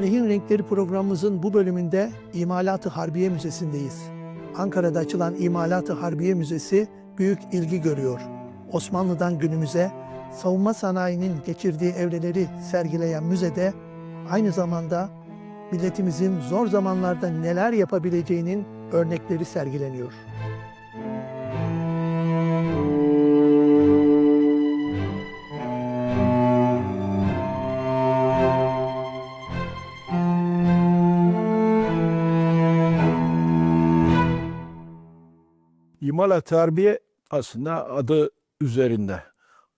Tarihin Renkleri programımızın bu bölümünde İmalat-ı Harbiye Müzesi'ndeyiz. Ankara'da açılan İmalat-ı Harbiye Müzesi büyük ilgi görüyor. Osmanlı'dan günümüze savunma sanayinin geçirdiği evreleri sergileyen müzede aynı zamanda milletimizin zor zamanlarda neler yapabileceğinin örnekleri sergileniyor. İmalat Harbiye aslında adı üzerinde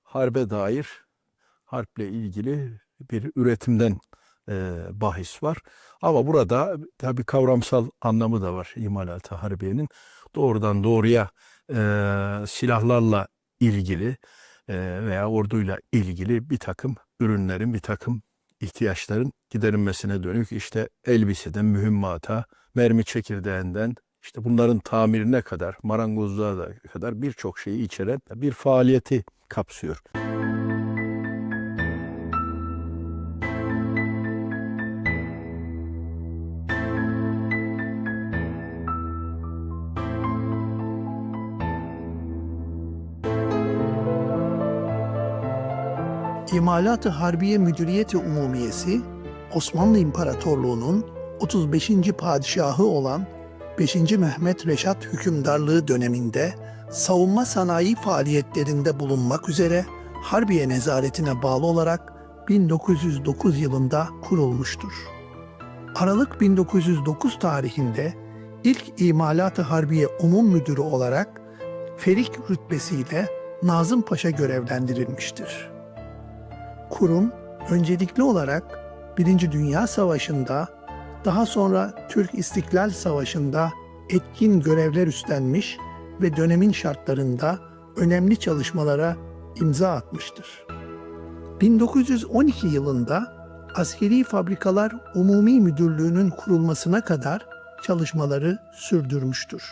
harbe dair harple ilgili bir üretimden e, bahis var. Ama burada tabii kavramsal anlamı da var imalat harbiyenin. Doğrudan doğruya e, silahlarla ilgili e, veya orduyla ilgili bir takım ürünlerin, bir takım ihtiyaçların giderilmesine dönük işte elbiseden mühimmata, mermi çekirdeğinden işte bunların tamirine kadar, marangozluğa da kadar birçok şeyi içeren bir faaliyeti kapsıyor. İmalat-ı Harbiye Müdüriyeti Umumiyesi, Osmanlı İmparatorluğu'nun 35. padişahı olan 5. Mehmet Reşat hükümdarlığı döneminde savunma sanayi faaliyetlerinde bulunmak üzere Harbiye Nezaretine bağlı olarak 1909 yılında kurulmuştur. Aralık 1909 tarihinde ilk İmalat-ı Harbiye Umum Müdürü olarak Ferik rütbesiyle Nazım Paşa görevlendirilmiştir. Kurum öncelikli olarak Birinci Dünya Savaşı'nda daha sonra Türk İstiklal Savaşı'nda etkin görevler üstlenmiş ve dönemin şartlarında önemli çalışmalara imza atmıştır. 1912 yılında Askeri Fabrikalar Umumi Müdürlüğü'nün kurulmasına kadar çalışmaları sürdürmüştür.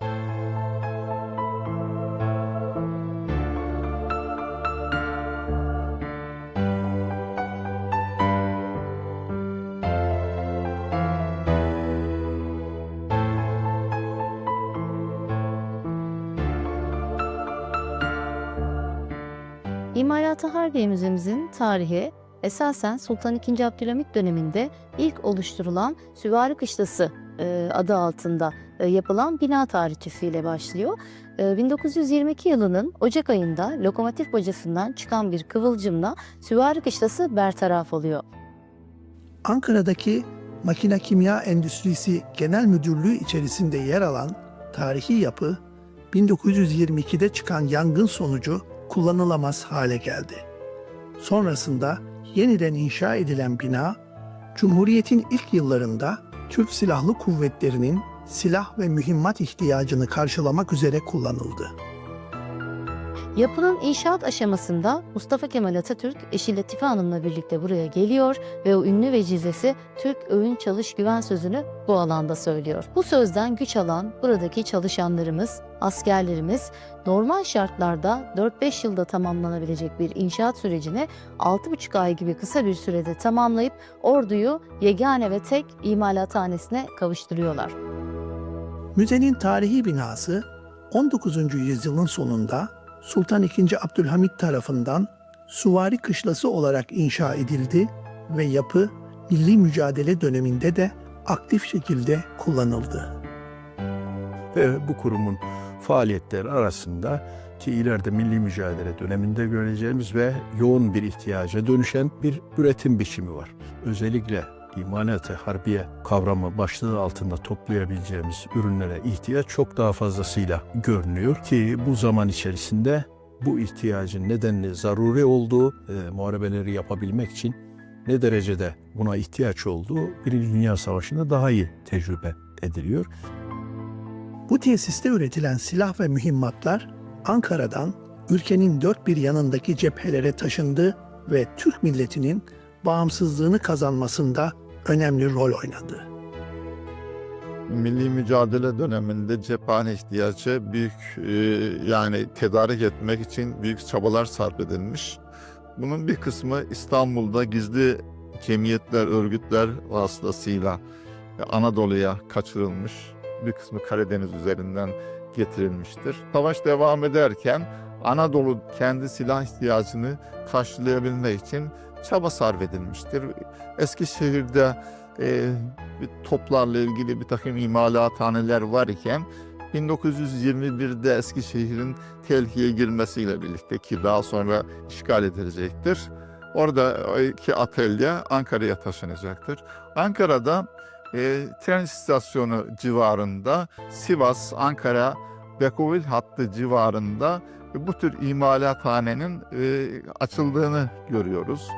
İmalat-ı Harbiye Müzemizin tarihi esasen Sultan II. Abdülhamit döneminde ilk oluşturulan Süvari Kışlası e, adı altında e, yapılan bina tarihçesiyle başlıyor. E, 1922 yılının Ocak ayında lokomotif bacasından çıkan bir kıvılcımla Süvari Kışlası bertaraf oluyor. Ankara'daki Makine Kimya Endüstrisi Genel Müdürlüğü içerisinde yer alan tarihi yapı 1922'de çıkan yangın sonucu kullanılamaz hale geldi. Sonrasında yeniden inşa edilen bina Cumhuriyet'in ilk yıllarında Türk Silahlı Kuvvetleri'nin silah ve mühimmat ihtiyacını karşılamak üzere kullanıldı. Yapının inşaat aşamasında Mustafa Kemal Atatürk eşi Latife Hanım'la birlikte buraya geliyor ve o ünlü vecizesi Türk Öğün Çalış Güven sözünü bu alanda söylüyor. Bu sözden güç alan buradaki çalışanlarımız, askerlerimiz normal şartlarda 4-5 yılda tamamlanabilecek bir inşaat sürecini 6,5 ay gibi kısa bir sürede tamamlayıp orduyu yegane ve tek imalathanesine kavuşturuyorlar. Müzenin tarihi binası 19. yüzyılın sonunda Sultan II. Abdülhamit tarafından Suvari Kışlası olarak inşa edildi ve yapı milli mücadele döneminde de aktif şekilde kullanıldı. Ve bu kurumun faaliyetleri arasında ki ileride milli mücadele döneminde göreceğimiz ve yoğun bir ihtiyaca dönüşen bir üretim biçimi var. Özellikle imalat-ı harbiye kavramı başlığı altında toplayabileceğimiz ürünlere ihtiyaç çok daha fazlasıyla görünüyor ki bu zaman içerisinde bu ihtiyacın nedenli zaruri olduğu, e, muharebeleri yapabilmek için ne derecede buna ihtiyaç olduğu Birinci Dünya Savaşı'nda daha iyi tecrübe ediliyor. Bu tesiste üretilen silah ve mühimmatlar Ankara'dan ülkenin dört bir yanındaki cephelere taşındı ve Türk milletinin bağımsızlığını kazanmasında önemli rol oynadı. milli mücadele döneminde cephane ihtiyacı büyük e, yani tedarik etmek için büyük çabalar sarf edilmiş. Bunun bir kısmı İstanbul'da gizli cemiyetler, örgütler vasıtasıyla Anadolu'ya kaçırılmış. Bir kısmı Karadeniz üzerinden getirilmiştir. Savaş devam ederken Anadolu kendi silah ihtiyacını karşılayabilmek için çaba sarf edilmiştir. Eskişehir'de e, toplarla ilgili bir takım imalathaneler var iken 1921'de Eskişehir'in tehlikeye girmesiyle birlikte ki daha sonra işgal edilecektir. Oradaki atölye Ankara'ya taşınacaktır. Ankara'da e, tren istasyonu civarında Sivas, Ankara, Bekovil hattı civarında bu tür imalathanenin e, açıldığını görüyoruz.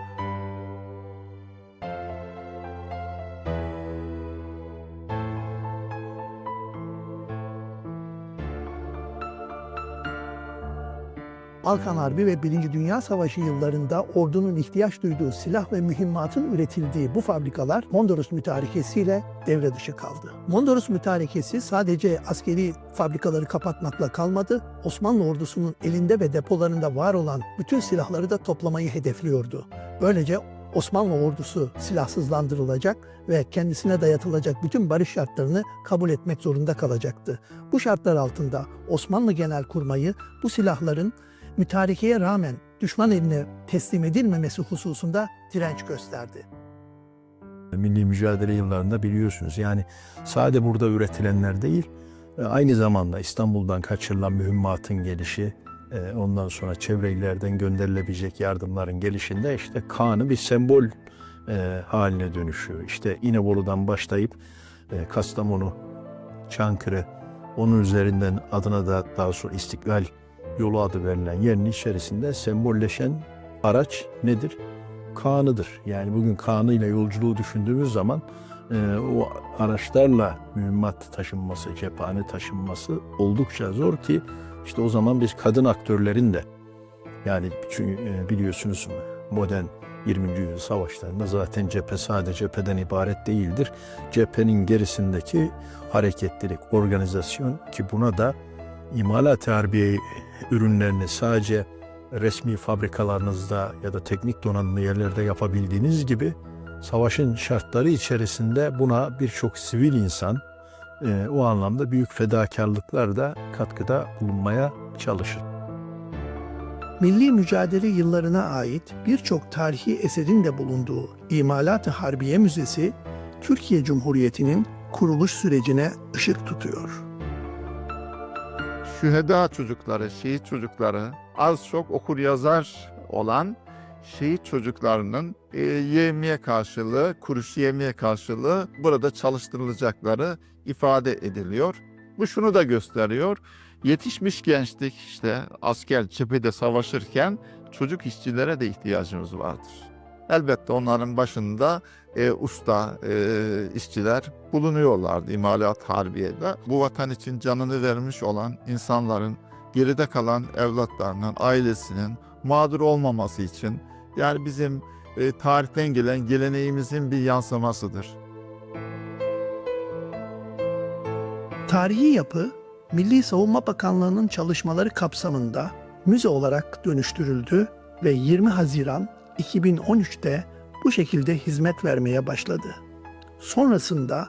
Balkan Harbi ve Birinci Dünya Savaşı yıllarında ordunun ihtiyaç duyduğu silah ve mühimmatın üretildiği bu fabrikalar Mondros mütarekesiyle devre dışı kaldı. Mondros mütarekesi sadece askeri fabrikaları kapatmakla kalmadı, Osmanlı ordusunun elinde ve depolarında var olan bütün silahları da toplamayı hedefliyordu. Böylece Osmanlı ordusu silahsızlandırılacak ve kendisine dayatılacak bütün barış şartlarını kabul etmek zorunda kalacaktı. Bu şartlar altında Osmanlı Genelkurmayı bu silahların mütarekeye rağmen düşman eline teslim edilmemesi hususunda direnç gösterdi. Milli mücadele yıllarında biliyorsunuz yani sade burada üretilenler değil e, aynı zamanda İstanbul'dan kaçırılan mühimmatın gelişi e, ondan sonra çevre illerden gönderilebilecek yardımların gelişinde işte Kaan'ı bir sembol e, haline dönüşüyor. İşte İnebolu'dan başlayıp Kastamonu, Çankırı, onun üzerinden adına da daha sonra İstiklal yolu adı verilen yerin içerisinde sembolleşen araç nedir? Kaan'ıdır. Yani bugün Kaan'ı ile yolculuğu düşündüğümüz zaman e, o araçlarla mühimmat taşınması, cephane taşınması oldukça zor ki işte o zaman biz kadın aktörlerin de yani çünkü e, biliyorsunuz modern 20. yüzyıl savaşlarında zaten cephe sadece cepheden ibaret değildir. Cephenin gerisindeki hareketlilik, organizasyon ki buna da imalat harbiye ürünlerini sadece resmi fabrikalarınızda ya da teknik donanımlı yerlerde yapabildiğiniz gibi savaşın şartları içerisinde buna birçok sivil insan e, o anlamda büyük fedakarlıklar da katkıda bulunmaya çalışır. Milli mücadele yıllarına ait birçok tarihi eserin de bulunduğu İmalat-ı Harbiye Müzesi, Türkiye Cumhuriyeti'nin kuruluş sürecine ışık tutuyor. Şüheda çocukları, şehit çocukları az çok okur yazar olan şehit çocuklarının e, yevmiye karşılığı, kuruş yevmiye karşılığı burada çalıştırılacakları ifade ediliyor. Bu şunu da gösteriyor. Yetişmiş gençlik işte asker cephede savaşırken çocuk işçilere de ihtiyacımız vardır. Elbette onların başında e, usta e, işçiler bulunuyorlardı imalat harbiyede. Bu vatan için canını vermiş olan insanların geride kalan evlatlarının, ailesinin mağdur olmaması için yani bizim e, tarihten gelen geleneğimizin bir yansımasıdır. Tarihi yapı, Milli Savunma Bakanlığı'nın çalışmaları kapsamında müze olarak dönüştürüldü ve 20 Haziran 2013'te bu şekilde hizmet vermeye başladı. Sonrasında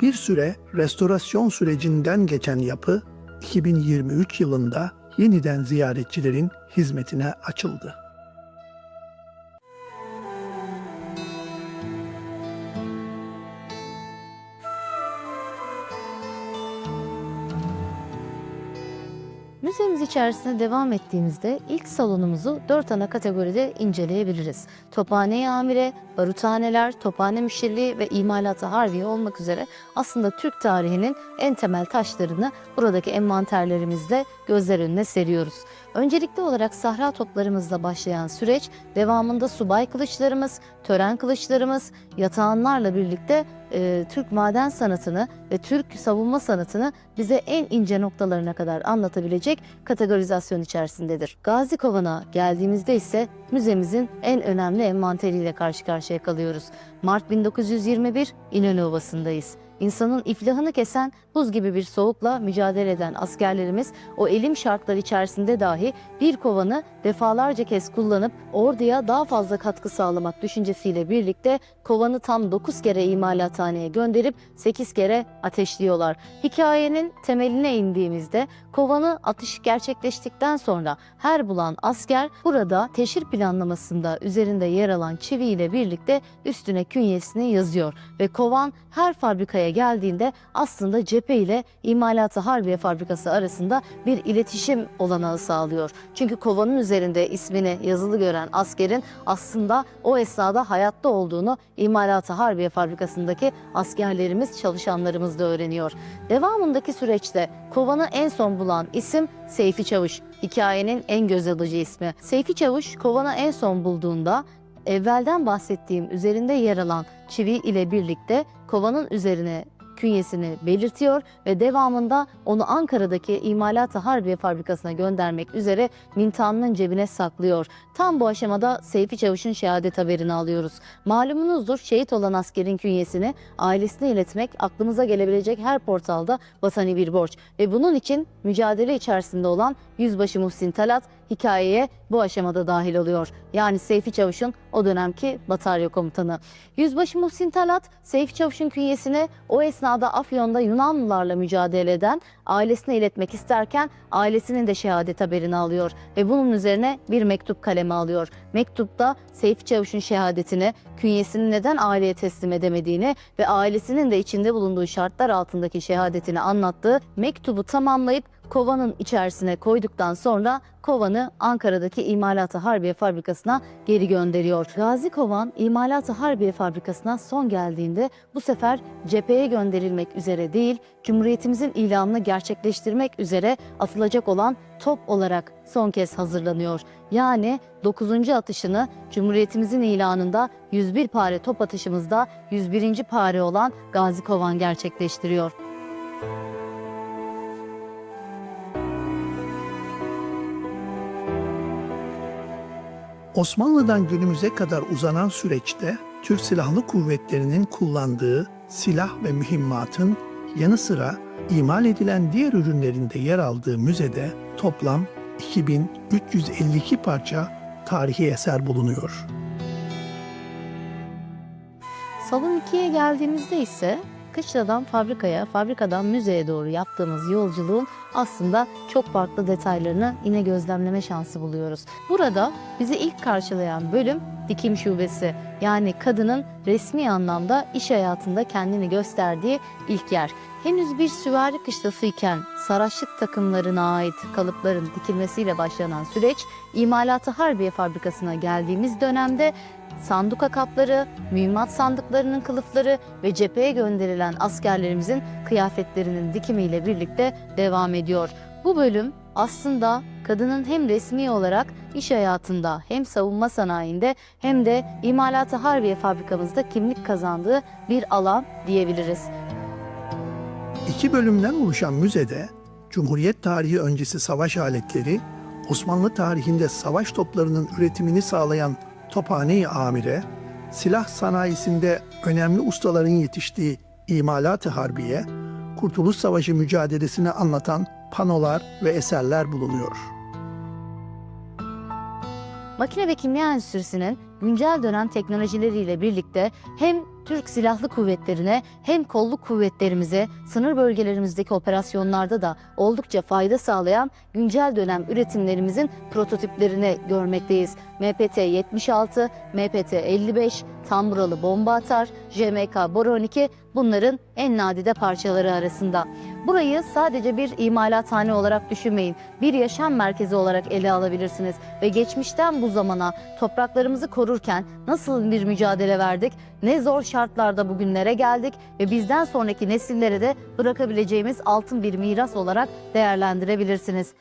bir süre restorasyon sürecinden geçen yapı 2023 yılında yeniden ziyaretçilerin hizmetine açıldı. Müzemiz içerisinde devam ettiğimizde ilk salonumuzu dört ana kategoride inceleyebiliriz. Tophane amire, baruthaneler, tophane müşteriliği ve imalatı harbiye olmak üzere aslında Türk tarihinin en temel taşlarını buradaki envanterlerimizde gözler önüne seriyoruz. Öncelikli olarak sahra toplarımızla başlayan süreç devamında subay kılıçlarımız, tören kılıçlarımız, yatağanlarla birlikte e, Türk maden sanatını ve Türk savunma sanatını bize en ince noktalarına kadar anlatabilecek kategorizasyon içerisindedir. Gazi Kovan'a geldiğimizde ise müzemizin en önemli envanteriyle karşı karşıya kalıyoruz. Mart 1921 İnönü Ovası'ndayız. İnsanın iflahını kesen buz gibi bir soğukla mücadele eden askerlerimiz o elim şartlar içerisinde dahi bir kovanı defalarca kez kullanıp orduya daha fazla katkı sağlamak düşüncesiyle birlikte kovanı tam 9 kere imalathaneye gönderip 8 kere ateşliyorlar. Hikayenin temeline indiğimizde kovanı atış gerçekleştikten sonra her bulan asker burada teşhir planlamasında üzerinde yer alan çiviyle birlikte üstüne künyesini yazıyor ve kovan her fabrikaya geldiğinde aslında cephe ile imalatı harbiye fabrikası arasında bir iletişim olanağı sağlıyor. Çünkü kovanın üzerinde ismini yazılı gören askerin aslında o esnada hayatta olduğunu imalatı harbiye fabrikasındaki askerlerimiz, çalışanlarımız da öğreniyor. Devamındaki süreçte kovanı en son bulan isim Seyfi Çavuş. Hikayenin en göz alıcı ismi. Seyfi Çavuş kovanı en son bulduğunda evvelden bahsettiğim üzerinde yer alan çivi ile birlikte kovanın üzerine künyesini belirtiyor ve devamında onu Ankara'daki İmalat-ı Harbiye Fabrikası'na göndermek üzere mintanının cebine saklıyor. Tam bu aşamada Seyfi Çavuş'un şehadet haberini alıyoruz. Malumunuzdur şehit olan askerin künyesini ailesine iletmek aklımıza gelebilecek her portalda vatani bir borç. Ve bunun için mücadele içerisinde olan Yüzbaşı Muhsin Talat hikayeye bu aşamada dahil oluyor. Yani Seyfi Çavuş'un o dönemki batarya komutanı. Yüzbaşı Muhsin Talat, Seyfi Çavuş'un künyesine o esnada Afyon'da Yunanlılarla mücadele eden ailesine iletmek isterken ailesinin de şehadet haberini alıyor ve bunun üzerine bir mektup kaleme alıyor. Mektupta Seyfi Çavuş'un şehadetini, künyesini neden aileye teslim edemediğini ve ailesinin de içinde bulunduğu şartlar altındaki şehadetini anlattığı mektubu tamamlayıp kovanın içerisine koyduktan sonra kovanı Ankara'daki İmalat-ı Harbiye Fabrikası'na geri gönderiyor. Gazi Kovan İmalat-ı Harbiye Fabrikası'na son geldiğinde bu sefer cepheye gönderilmek üzere değil, Cumhuriyetimizin ilanını gerçekleştirmek üzere atılacak olan top olarak son kez hazırlanıyor. Yani 9. atışını Cumhuriyetimizin ilanında 101 pare top atışımızda 101. pare olan Gazi Kovan gerçekleştiriyor. Osmanlı'dan günümüze kadar uzanan süreçte Türk Silahlı Kuvvetleri'nin kullandığı silah ve mühimmatın yanı sıra imal edilen diğer ürünlerin de yer aldığı müzede toplam 2352 parça tarihi eser bulunuyor. Salon 2'ye geldiğimizde ise kışladan fabrikaya, fabrikadan müzeye doğru yaptığımız yolculuğun aslında çok farklı detaylarını yine gözlemleme şansı buluyoruz. Burada bizi ilk karşılayan bölüm dikim şubesi. Yani kadının resmi anlamda iş hayatında kendini gösterdiği ilk yer. Henüz bir süvari kışlası iken saraçlık takımlarına ait kalıpların dikilmesiyle başlanan süreç, imalatı harbiye fabrikasına geldiğimiz dönemde sanduka kapları, mühimmat sandıklarının kılıfları ve cepheye gönderilen askerlerimizin kıyafetlerinin dikimiyle birlikte devam ediyor. Bu bölüm aslında kadının hem resmi olarak iş hayatında hem savunma sanayinde hem de imalatı harbiye fabrikamızda kimlik kazandığı bir alan diyebiliriz. İki bölümden oluşan müzede Cumhuriyet tarihi öncesi savaş aletleri, Osmanlı tarihinde savaş toplarının üretimini sağlayan Tophane-i Amire, silah sanayisinde önemli ustaların yetiştiği imalat-ı harbiye, Kurtuluş Savaşı mücadelesini anlatan panolar ve eserler bulunuyor. Makine ve Kimya Enstitüsü'nün güncel dönem teknolojileriyle birlikte hem Türk Silahlı Kuvvetlerine hem kolluk kuvvetlerimize sınır bölgelerimizdeki operasyonlarda da oldukça fayda sağlayan güncel dönem üretimlerimizin prototiplerini görmekteyiz. MPT-76, MPT-55, Tamburalı bomba atar, JMK Bor 12 bunların en nadide parçaları arasında. Burayı sadece bir imalathane olarak düşünmeyin. Bir yaşam merkezi olarak ele alabilirsiniz ve geçmişten bu zamana topraklarımızı korurken nasıl bir mücadele verdik, ne zor şartlarda bugünlere geldik ve bizden sonraki nesillere de bırakabileceğimiz altın bir miras olarak değerlendirebilirsiniz.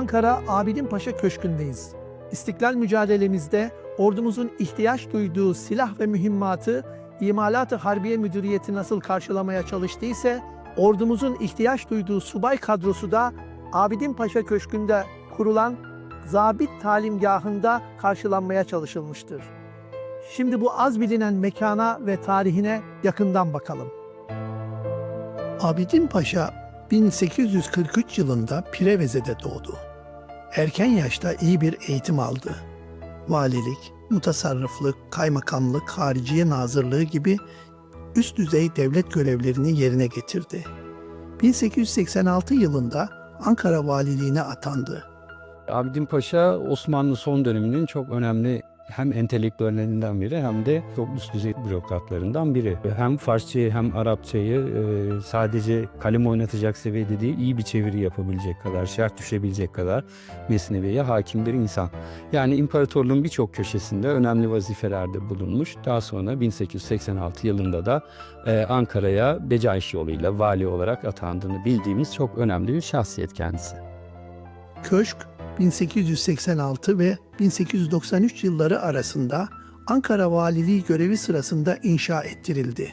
Ankara Abidin Paşa Köşkü'ndeyiz. İstiklal mücadelemizde ordumuzun ihtiyaç duyduğu silah ve mühimmatı İmalat-ı Harbiye Müdüriyeti nasıl karşılamaya çalıştıysa, ordumuzun ihtiyaç duyduğu subay kadrosu da Abidin Paşa Köşkü'nde kurulan zabit talimgahında karşılanmaya çalışılmıştır. Şimdi bu az bilinen mekana ve tarihine yakından bakalım. Abidin Paşa 1843 yılında Pireveze'de doğdu. Erken yaşta iyi bir eğitim aldı. Valilik, mutasarrıflık, kaymakamlık, hariciye nazırlığı gibi üst düzey devlet görevlerini yerine getirdi. 1886 yılında Ankara valiliğine atandı. Abidin Paşa Osmanlı son döneminin çok önemli hem entelektüellerinden biri hem de çok üst düzey bürokratlarından biri. Hem Farsçayı hem Arapçayı e, sadece kalem oynatacak seviyede değil, iyi bir çeviri yapabilecek kadar, şerh düşebilecek kadar Mesnevi'ye hakim bir insan. Yani imparatorluğun birçok köşesinde önemli vazifelerde bulunmuş. Daha sonra 1886 yılında da e, Ankara'ya Becaiş yoluyla vali olarak atandığını bildiğimiz çok önemli bir şahsiyet kendisi. Köşk 1886 ve 1893 yılları arasında Ankara Valiliği görevi sırasında inşa ettirildi.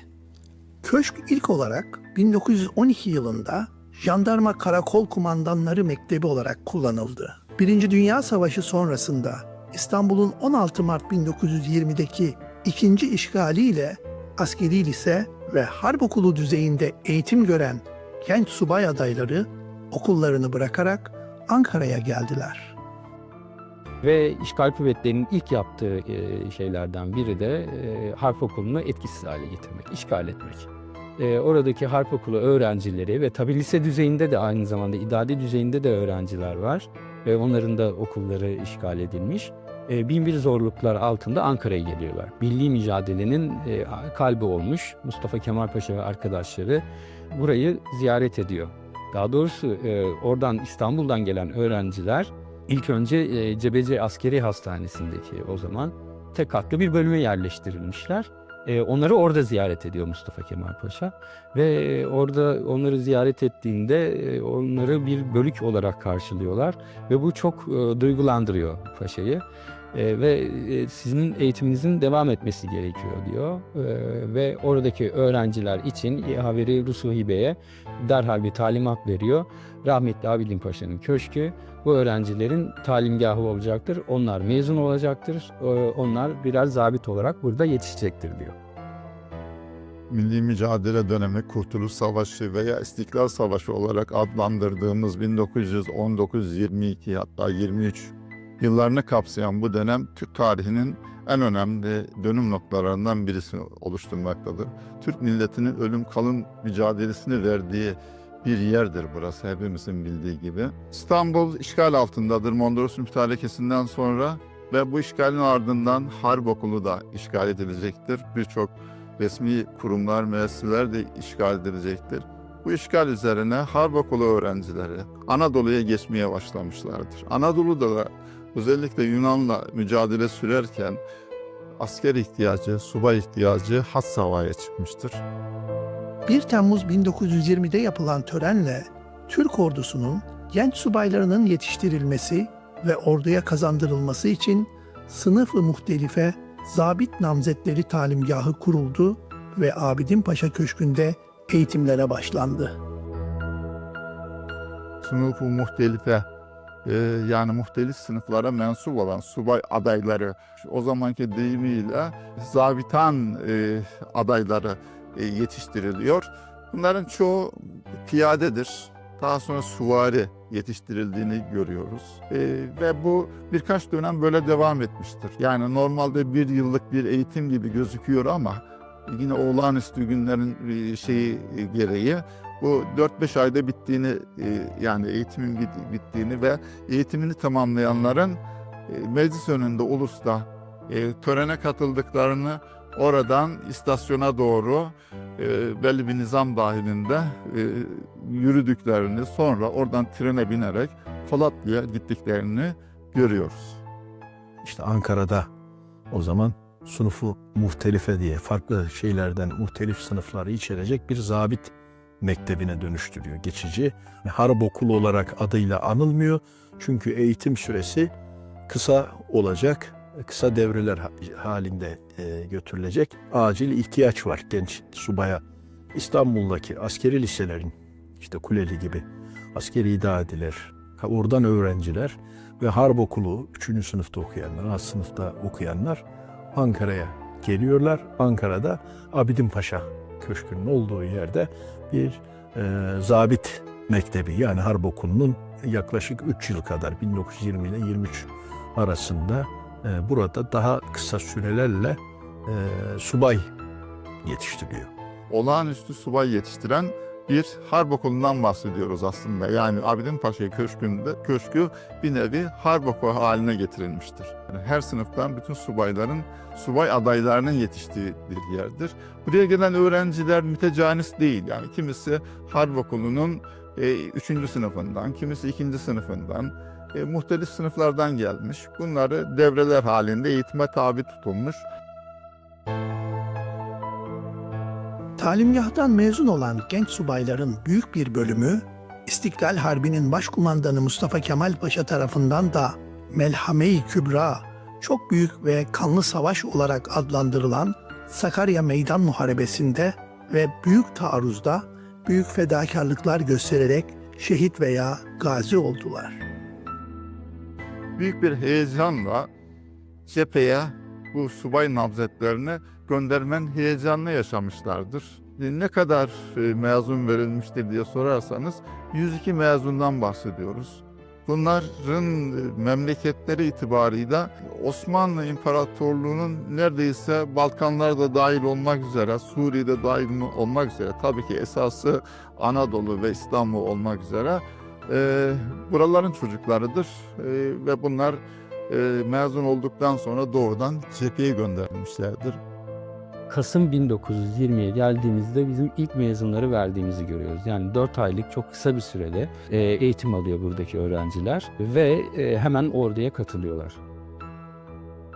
Köşk ilk olarak 1912 yılında Jandarma Karakol Kumandanları Mektebi olarak kullanıldı. Birinci Dünya Savaşı sonrasında İstanbul'un 16 Mart 1920'deki ikinci işgaliyle askeri lise ve harp okulu düzeyinde eğitim gören genç subay adayları okullarını bırakarak Ankara'ya geldiler. Ve işgal kuvvetlerinin ilk yaptığı e, şeylerden biri de e, harp okulunu etkisiz hale getirmek, işgal etmek. E, oradaki harp okulu öğrencileri ve tabi lise düzeyinde de aynı zamanda idadi düzeyinde de öğrenciler var. Ve onların da okulları işgal edilmiş. Bin bir zorluklar altında Ankara'ya geliyorlar. Milli mücadelenin kalbi olmuş Mustafa Kemal Paşa ve arkadaşları burayı ziyaret ediyor. Daha doğrusu e, oradan İstanbul'dan gelen öğrenciler ilk önce e, Cebeci Askeri Hastanesi'ndeki o zaman tek katlı bir bölüme yerleştirilmişler. E, onları orada ziyaret ediyor Mustafa Kemal Paşa ve e, orada onları ziyaret ettiğinde e, onları bir bölük olarak karşılıyorlar ve bu çok e, duygulandırıyor Paşa'yı. E, ve e, sizin eğitiminizin devam etmesi gerekiyor diyor E, ve oradaki öğrenciler için Haveri Rusuhi Bey'e derhal bir talimat veriyor. Rahmetli Abidin Paşa'nın köşkü bu öğrencilerin talimgahı olacaktır. Onlar mezun olacaktır. Ee, Onlar birer zabit olarak burada yetişecektir diyor. Milli mücadele dönemi Kurtuluş Savaşı veya İstiklal Savaşı olarak adlandırdığımız 1919-22 hatta 23 yıllarını kapsayan bu dönem Türk tarihinin en önemli dönüm noktalarından birisini oluşturmaktadır. Türk milletinin ölüm kalım mücadelesini verdiği bir yerdir burası hepimizin bildiği gibi. İstanbul işgal altındadır Mondros mütarekesinden sonra ve bu işgalin ardından Harp Okulu da işgal edilecektir. Birçok resmi kurumlar, müesseseler de işgal edilecektir. Bu işgal üzerine Harp Okulu öğrencileri Anadolu'ya geçmeye başlamışlardır. Anadolu'da da özellikle Yunan'la mücadele sürerken asker ihtiyacı, subay ihtiyacı has savaya çıkmıştır. 1 Temmuz 1920'de yapılan törenle Türk ordusunun genç subaylarının yetiştirilmesi ve orduya kazandırılması için sınıf-ı muhtelife zabit namzetleri talimgahı kuruldu ve Abidin Paşa Köşkü'nde eğitimlere başlandı. sınıfı muhtelife yani muhtelif sınıflara mensup olan subay adayları o zamanki deyimiyle zabitan e, adayları e, yetiştiriliyor. Bunların çoğu piyadedir. Daha sonra suvari yetiştirildiğini görüyoruz. E, ve bu birkaç dönem böyle devam etmiştir. Yani normalde bir yıllık bir eğitim gibi gözüküyor ama yine olağanüstü günlerin e, şeyi gereği bu 4-5 ayda bittiğini e, yani eğitimin bit- bittiğini ve eğitimini tamamlayanların e, meclis önünde ulusta e, törene katıldıklarını oradan istasyona doğru belli bir nizam dahilinde yürüdüklerini sonra oradan trene binerek Polatlı'ya gittiklerini görüyoruz. İşte Ankara'da o zaman sınıfı muhtelife diye farklı şeylerden muhtelif sınıfları içerecek bir zabit mektebine dönüştürüyor geçici. Harp okulu olarak adıyla anılmıyor. Çünkü eğitim süresi kısa olacak. kısa devreler ha- halinde e, götürülecek acil ihtiyaç var genç subaya. İstanbul'daki askeri liselerin işte Kuleli gibi askeri idadiler, oradan öğrenciler ve harp okulu 3. sınıfta okuyanlar, az sınıfta okuyanlar Ankara'ya geliyorlar. Ankara'da Abidin Paşa Köşkü'nün olduğu yerde bir e, zabit mektebi yani harp okulunun yaklaşık 3 yıl kadar 1920 ile 23 arasında e, burada daha kısa sürelerle e, subay yetiştiriliyor. olağanüstü subay yetiştiren bir harp okulundan bahsediyoruz aslında. Yani Abidin Paşa Köşkü'nde, köşkü bir nevi harp okulu haline getirilmiştir. Yani her sınıftan bütün subayların, subay adaylarının yetiştiği bir yerdir. Buraya gelen öğrenciler mütecanis değil. Yani kimisi harp okulunun 3. sınıfından, kimisi 2. sınıfından, e, muhtelif sınıflardan gelmiş. Bunları devreler halinde eğitime tabi tutulmuş. Talimgahtan mezun olan genç subayların büyük bir bölümü İstiklal Harbi'nin başkumandanı Mustafa Kemal Paşa tarafından da Melhame-i Kübra, çok büyük ve kanlı savaş olarak adlandırılan Sakarya Meydan Muharebesi'nde ve büyük taarruzda büyük fedakarlıklar göstererek şehit veya gazi oldular. büyük bir heyecanla cepheye bu subay namzetlerini göndermen heyecanını yaşamışlardır. E, Ne kadar e, mezun verilmiştir diye sorarsanız 102 mezundan bahsediyoruz. Bunların e, memleketleri itibarıyla Osmanlı İmparatorluğu'nun neredeyse Balkanlarda dahil olmak üzere, Suriye'de dahil olmak üzere, tabii ki esası Anadolu ve İstanbul olmak üzere e, buraların çocuklarıdır E, ve bunlar e, mezun olduktan sonra doğrudan cepheye gönderilmişlerdir. Kasım 1920'ye geldiğimizde bizim ilk mezunları verdiğimizi görüyoruz. Yani 4 aylık çok kısa bir sürede e, eğitim alıyor buradaki öğrenciler ve e, hemen orduya katılıyorlar.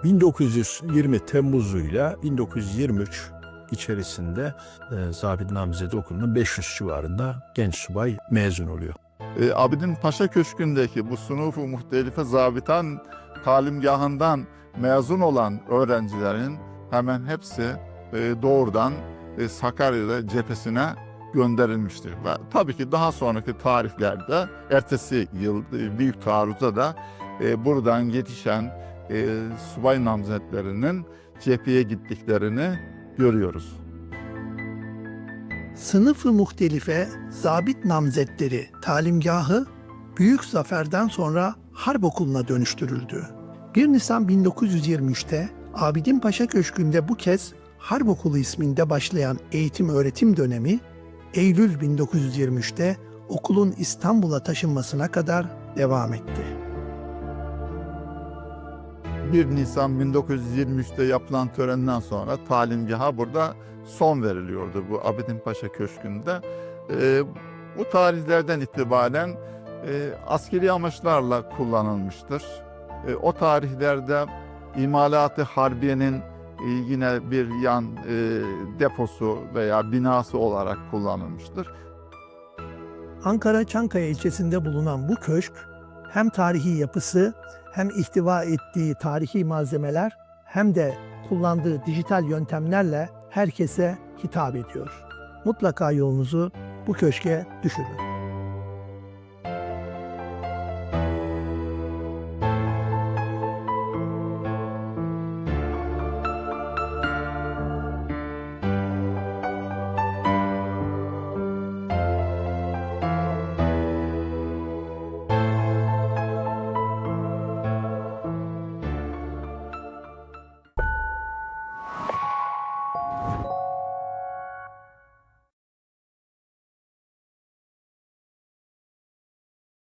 1920 Temmuz'uyla 1923 içerisinde e, Zabit Namzede Okulu'nun 500 civarında genç subay mezun oluyor. E, Abidin Paşa Köşkü'ndeki bu sunufu muhtelife zabitan talimgahından mezun olan öğrencilerin hemen hepsi e, doğrudan e, Sakarya'da cephesine gönderilmiştir. Ve tabii ki daha sonraki tarihlerde ertesi yıl e, büyük taarruza da e, buradan yetişen e, subay namzetlerinin cepheye gittiklerini görüyoruz. Sınıfı muhtelife zabit namzetleri talimgahı büyük zaferden sonra harp okuluna dönüştürüldü. 1 Nisan 1923'te Abidin Paşa Köşkü'nde bu kez harp okulu isminde başlayan eğitim öğretim dönemi Eylül 1923'te okulun İstanbul'a taşınmasına kadar devam etti. 1 Nisan 1923'te yapılan törenden sonra talimgaha burada son veriliyordu bu Abidin Paşa Köşkü'nde. Ee, bu tarihlerden itibaren e, askeri amaçlarla kullanılmıştır. E, o tarihlerde imalatı harbiyenin e, yine bir yan e, deposu veya binası olarak kullanılmıştır. Ankara Çankaya ilçesinde bulunan bu köşk hem tarihi yapısı hem ihtiva ettiği tarihi malzemeler hem de kullandığı dijital yöntemlerle herkese hitap ediyor. Mutlaka yolunuzu bu köşke düşürün.